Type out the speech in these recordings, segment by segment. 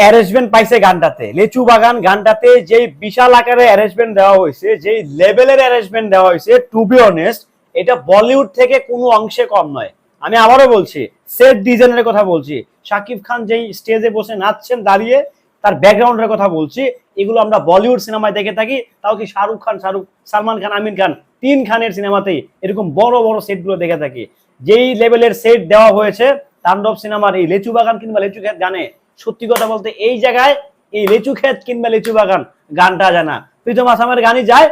Arrangement পাইছে গানটাতে। লেচু বাগান গানটাতে যে বিশাল আকারে অ্যারেঞ্জমেন্ট দেওয়া হয়েছে যে লেভেলের অ্যারেঞ্জমেন্ট দেওয়া হয়েছে টু বি অনেস্ট এটা বলিউড থেকে কোনো অংশে কম নয়। আমি আবারও বলছি, সেট ডিজাইনের কথা বলছি, শাকিব খান যেই স্টেজে বসে নাচছেন, দাঁড়িয়ে তার ব্যাকগ্রাউন্ডের কথা বলছি, এগুলো আমরা বলিউড সিনেমায় দেখে থাকি, তাও কি শাহরুখ খান, শাহরুখ, সালমান খান, আমির খান, তিন খানের সিনেমাতেই এরকম বড় বড় সেটগুলো দেখে থাকি। যেই লেভেলের সেট দেওয়া হয়েছে, তাণ্ডব সিনেমার এই লেচু বাগান কিংবা লেচু ক্ষেত গানে সত্যি কথা বলতে এই জায়গায় এই লেচু ক্ষেত কিংবা লেচু বাগান, গানটা যায় না। প্রীতম আসামের গানই যায়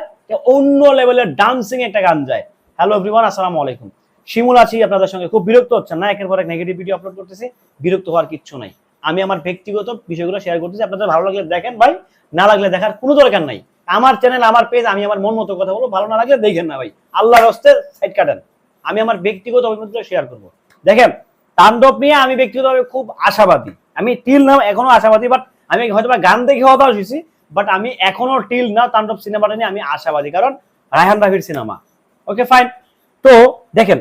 অন্য লেভেলের ডান্সিং একটা গান যায়। হ্যালো এভরিওয়ান আসসালামু আলাইকুম। শিমুল আছি, আপনাদের সঙ্গে খুব বিরক্ত হচ্ছেন না, একের পর এক নেগেটিভ ভিডিও আপলোড করতেছি, বিরক্ত হওয়ার কিচ্ছু নাই। আমি আমার ব্যক্তিগত বিষয়গুলো শেয়ার করতেছি, আপনাদের ভালো লাগলে দেখেন ভাই, না লাগলে দেখার কোনো দরকার নাই। আমার চ্যানেল আমার পেজ আমি আমার মন মতো কথা বলব, ভালো না লাগলে দেখেন না ভাই। আল্লাহর হস্তে সাইড কাটেন। আমি আমার ব্যক্তিগত অভিমতটা শেয়ার করব। দেখেন, তাণ্ডব নিয়ে আমি ব্যক্তিগতভাবে খুব আশাবাদী। আমি টিল নাও এখনও আশাবাদী বাট আমি হয়তো গান দেখে হতাশ হয়েছি বাট আমি এখনও টিল না তাণ্ডব সিনেমাটা নিয়ে আমি আশাবাদী। কারণ রায়হান রাফির সিনেমা। ওকে ফাইন তো দেখেন,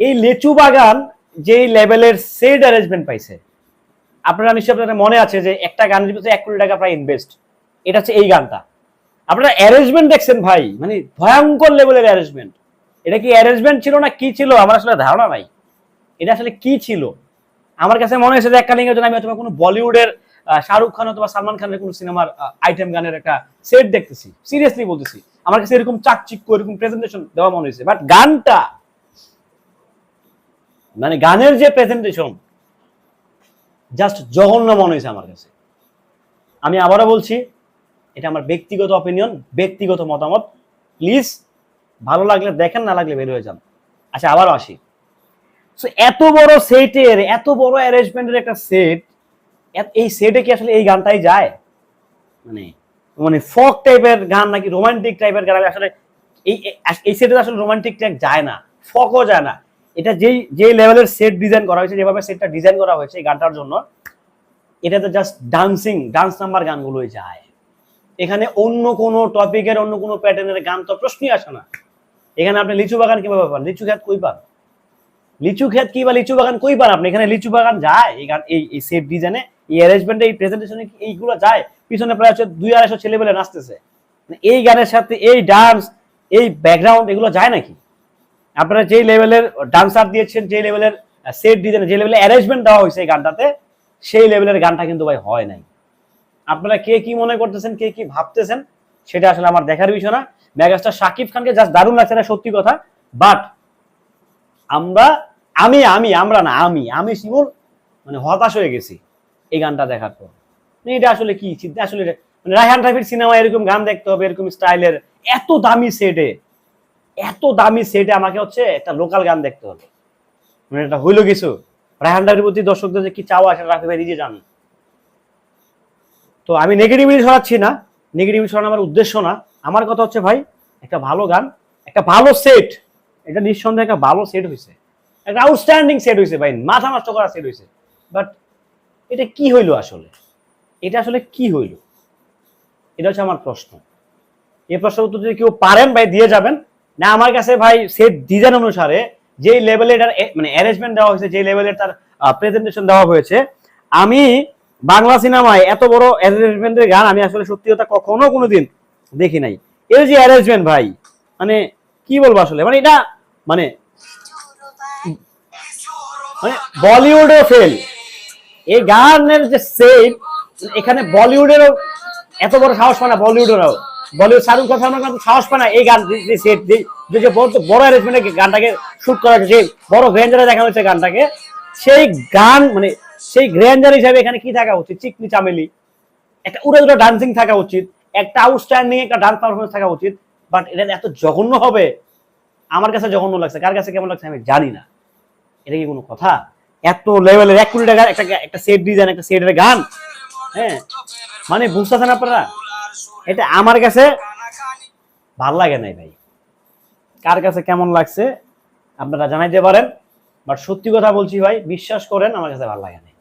এই লেচু বাগান যেই লেভেলের সেট অ্যারেঞ্জমেন্ট পাইছে, আপনারা নিশ্চয়ই আপনাদের মনে আছে যে একটা গানের পিছনে এক কোটি টাকা প্রায় ইনভেস্ট এটা হচ্ছে এই গানটা। আপনারা অ্যারেঞ্জমেন্ট দেখছেন ভাই মানে ভয়ঙ্কর লেভেলের অ্যারেঞ্জমেন্ট এটা কি অ্যারেঞ্জমেন্ট ছিল না কি ছিল, আমার আসলে ধারণা নাই। এটা আসলে কি ছিল? আমার কাছে মনে হয়েছে যে একটা লিঙ্গের জন্য আমি অথবা কোনো বলিউডের শাহরুখ খান অথবা সালমান খানের কোনো সিনেমার আইটেম গানের একটা সেট দেখতেছি। সিরিয়াসলি বলতেছি। আমার কাছে এরকম চাকচিক্য, এরকম প্রেজেন্টেশন দেওয়া মনে হয়েছে। বাট গানটা মানে গানের যে প্রেজেন্টেশন জাস্ট জঘন্য মনে হয়েছে আমার কাছে। আমি আবারও বলছি, এটা আমার ব্যক্তিগত অপিনিয়ন ব্যক্তিগত মতামত। প্লিজ ভালো লাগলে দেখেন, না লাগলে বের হয়ে যান। আচ্ছা আবারও আসি। সো এত বড় সেটের এত বড় অ্যারেঞ্জমেন্টের একটা সেট এই সেটে কি আসলে এই গানটাই যায়? মানে মানে ফক টাইপের গান নাকি রোমান্টিক টাইপের গান আসলে এই, এই- সেটে আসলে রোমান্টিক ট্র্যাক যায় না ফকও যায় না। এটা যেই যেই লেভেলের সেট ডিজাইন করা হয়েছে, যেভাবে সেটটা ডিজাইন করা হয়েছে এই গানটার জন্য, এটাতে জাস্ট ডান্সিং ডান্স নাম্বার গানগুলোই যায়। এখানে অন্য কোনো টপিকের অন্য কোনো প্যাটার্নের গান তো প্রশ্নই আসে না। এখানে আপনি লিচু বাগান কীভাবে পান লিচু খেত কই পান লিচু খেত কি বা লিচু বাগান কই পান আপনি এখানে লিচু বাগান যায়, এই গান এই সেট ডিজাইনে এই অ্যারেঞ্জমেন্টে এই প্রেজেন্টেশনে এইগুলো যায়? পিছনে প্রায় হচ্ছে দুই আড়াইশো ছেলেবেলে নাচতেছে। মানে এই গানের সাথে এই ডান্স এই ব্যাকগ্রাউন্ড এগুলো যায় নাকি? আপনারা যেই লেভেলের ডান্সার দিয়েছেন যে লেভেলের সেট ডিজাইন যে লেভেলের অ্যারেঞ্জমেন্ট দেওয়া হয়েছে এই গানটাতে, সেই লেভেলের গানটা কিন্তু ভাই হয় নাই। আপনারা কে কি মনে করতেছেন, কে কি ভাবতেছেন, সেটা আসলে আমার দেখার বিষয় না। মেগাস্টার শাকিব খানকে জাস্ট দারুণ লাগছে না সত্যি কথা। বাট আমরা আমি আমি, আমরা না, আমি আমি শিমুল মানে হতাশ হয়ে গেছি এই গানটা দেখার পর। মানে এটা আসলে কি আসলে মানে রায়হান রাফির সিনেমা এরকম গান দেখতে হবে, এরকম স্টাইলের এত দামি সেটে, এত দামি সেটে আমাকে হচ্ছে একটা লোকাল গান দেখতে হবে। মানে এটা হইল কিছু? রায়হান রাফির প্রতি দর্শকদের যে কি চাওয়া সেটা রাফি ভাই নিজে জান তো আমি নেগেটিভিটি ছড়াচ্ছি না। নেগেটিভিটি ছড়ানো আমার উদ্দেশ্য না। আমার কথা হচ্ছে ভাই, একটা ভালো গান, একটা ভালো সেট এটা নিঃসন্দেহে একটা ভালো সেট হয়েছে একটা আউটস্ট্যান্ডিং সেট হয়েছে ভাই, মাথা নষ্ট করা সেট হয়েছে বাট এটা কি হইল আসলে? এটা আসলে কি হইল? এটা হচ্ছে আমার প্রশ্ন। এই প্রশ্নের উত্তর যদি কেউ পারেন ভাই, দিয়ে যাবেন। না, আমার কাছে ভাই সেট ডিজাইন অনুসারে যেই লেভেলে এটার মানে অ্যারেঞ্জমেন্ট দেওয়া হয়েছে যে লেভেলের তার প্রেজেন্টেশন দেওয়া হয়েছে, আমি বাংলা সিনেমায় এত বড় অ্যারেঞ্জমেন্টের গান আমি আসলে সত্যি কথা কখনো কোনোদিন দেখি নাই। এর যে অ্যারেঞ্জমেন্ট ভাই মানে কি বলব আসলে? মানে এটা মানে মানে বলিউডও ফেল এই গানের যে সেট এখানে বলিউডেরও এত বড় সাহস পায় না বলিউডেরও। বলিউড শাহরুখ সালমান খান সাহস পায় না এই গান যে যে বড় বড় অ্যারেঞ্জমেন্টে গানটাকে শুট করা হয়েছে সেই বড় গ্র্যান্ডারে দেখানো হচ্ছে গানটাকে, সেই গান মানে সেই গ্র্যান্ডার হিসাবে এখানে কি থাকা উচিত? চিকনি চামেলি। একটা উড়ে দুটো ডান্সিং থাকা উচিত, একটা আউটস্ট্যান্ডিং একটা ডান্স পারফরমেন্স থাকা উচিত বাট এটা এত জঘন্য হবে। আমার কাছে জঘন্য লাগছে। কার কাছে কেমন লাগছে আমি জানি না। এটা কি কোনো কথা? এত লেভেলের এক কোটি টাকার একটা একটা সেট ডিজাইন একটা সেটের গান? হ্যাঁ? মানে বুঝতেছেন আপনারা? এটা আমার কাছে ভালো লাগে নাই ভাই। কার কাছে কেমন লাগছে, আপনারা জানাইতে পারেন। বাট সত্যি কথা বলছি ভাই, বিশ্বাস করেন, আমার কাছে ভালো লাগে নাই।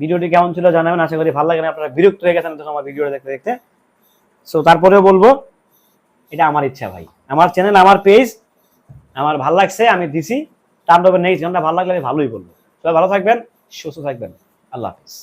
ভিডিওটি কেমন ছিল জানাবেন, আশা করি ভালো লাগে না আপনারা বিরক্ত হয়ে গেছেন তখন আমার ভিডিওটা দেখতে দেখতে। সো তারপরেও বলব, এটা আমার ইচ্ছা ভাই। আমার চ্যানেল আমার পেজ আমার ভালো লাগছে, আমি দিছি। তাণ্ডবের নেই ভালো লাগলে আমি ভালোই বলব। সবাই ভালো থাকবেন সুস্থ থাকবেন। আল্লাহ হাফিজ।